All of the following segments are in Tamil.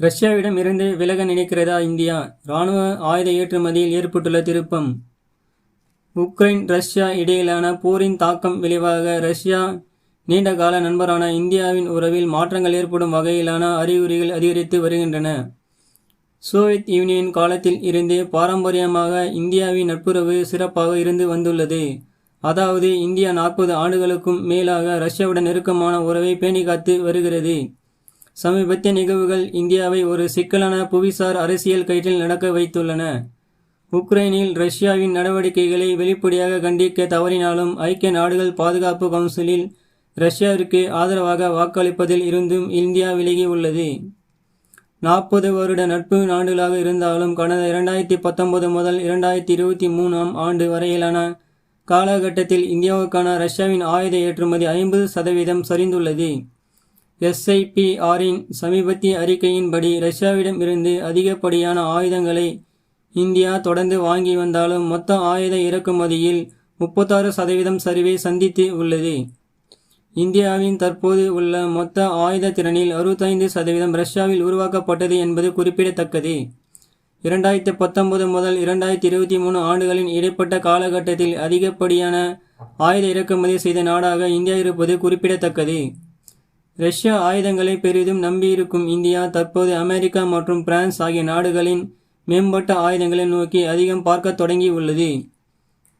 ரஷ்யாவிடம் இருந்து விலக நினைக்கிறதா இந்தியா? ராணுவ ஆயுத ஏற்றுமதியில் ஏற்பட்டுள்ள திருப்பம். உக்ரைன் ரஷ்யா இடையிலான போரின் தாக்கம் விளைவாக ரஷ்யா நீண்ட கால நண்பரான இந்தியாவின் உறவில் மாற்றங்கள் ஏற்படும் வகையிலான அறிகுறிகள் அதிகரித்து வருகின்றன. சோவியத் யூனியன் காலத்தில் இருந்தே பாரம்பரியமாக இந்தியாவின் நட்புறவு சிறப்பாக இருந்து வந்துள்ளது. அதாவது இந்தியா நாற்பது ஆண்டுகளுக்கும் மேலாக ரஷ்யாவுடன் நெருக்கமான உறவை பேணி காத்து வருகிறது. சமீபத்திய நிகழ்வுகள் இந்தியாவை ஒரு சிக்கலான புவிசார் அரசியல் கயிற்றில் நடக்க வைத்துள்ளன. உக்ரைனில் ரஷ்யாவின் நடவடிக்கைகளை வெளிப்படையாக கண்டிக்க தவறினாலும் ஐக்கிய நாடுகள் பாதுகாப்பு கவுன்சிலில் ரஷ்யாவிற்கு ஆதரவாக வாக்களிப்பதில் இருந்தும் இந்தியா விலகி உள்ளது நாற்பது வருட நட்பு நாடுகளாக இருந்தாலும் கடந்த இரண்டாயிரத்தி பத்தொன்பது முதல் இரண்டாயிரத்தி இருபத்தி மூணாம் ஆண்டு வரையிலான காலகட்டத்தில் இந்தியாவுக்கான ரஷ்யாவின் ஆயுத ஏற்றுமதி ஐம்பது சதவீதம் சரிந்துள்ளது. எஸ்ஐபிஆரின் சமீபத்திய அறிக்கையின்படி ரஷ்யாவிடம் இருந்து அதிகப்படியான ஆயுதங்களை இந்தியா தொடர்ந்து வாங்கி வந்தாலும் மொத்த ஆயுத இறக்குமதியில் முப்பத்தாறு சதவீதம் சரிவை சந்தித்து உள்ளது. இந்தியாவின் தற்போது உள்ள மொத்த ஆயுத திறனில் அறுபத்தைந்து சதவீதம் ரஷ்யாவில் உருவாக்கப்பட்டது என்பது குறிப்பிடத்தக்கது. இரண்டாயிரத்தி பத்தொன்பது முதல் இரண்டாயிரத்தி இருபத்தி மூணு ஆண்டுகளின் இடைப்பட்ட காலகட்டத்தில் அதிகப்படியான ஆயுத இறக்குமதி செய்த நாடாக இந்தியா இருப்பது குறிப்பிடத்தக்கது. ரஷ்யா ஆயுதங்களை பெரிதும் நம்பியிருக்கும் இந்தியா தற்போது அமெரிக்கா மற்றும் பிரான்ஸ் ஆகிய நாடுகளின் மேம்பட்ட ஆயுதங்களை நோக்கி அதிகம் பார்க்க தொடங்கியுள்ளது.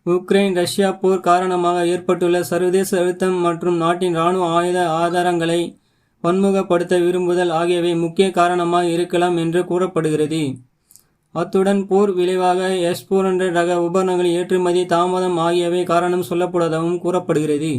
உக்ரைன் ரஷ்யா போர் காரணமாக ஏற்பட்டுள்ள சர்வதேச அழுத்தம் மற்றும் நாட்டின் இராணுவ ஆயுத ஆதாரங்களை பன்முகப்படுத்த விரும்புதல் ஆகியவை முக்கிய காரணமாக இருக்கலாம் என்று கூறப்படுகிறது. அத்துடன் போர் விளைவாக எஸ் போர் ரக உபகரணங்களின் ஏற்றுமதி தாமதம் ஆகியவை காரணம் சொல்லப்படுவதாகவும் கூறப்படுகிறது.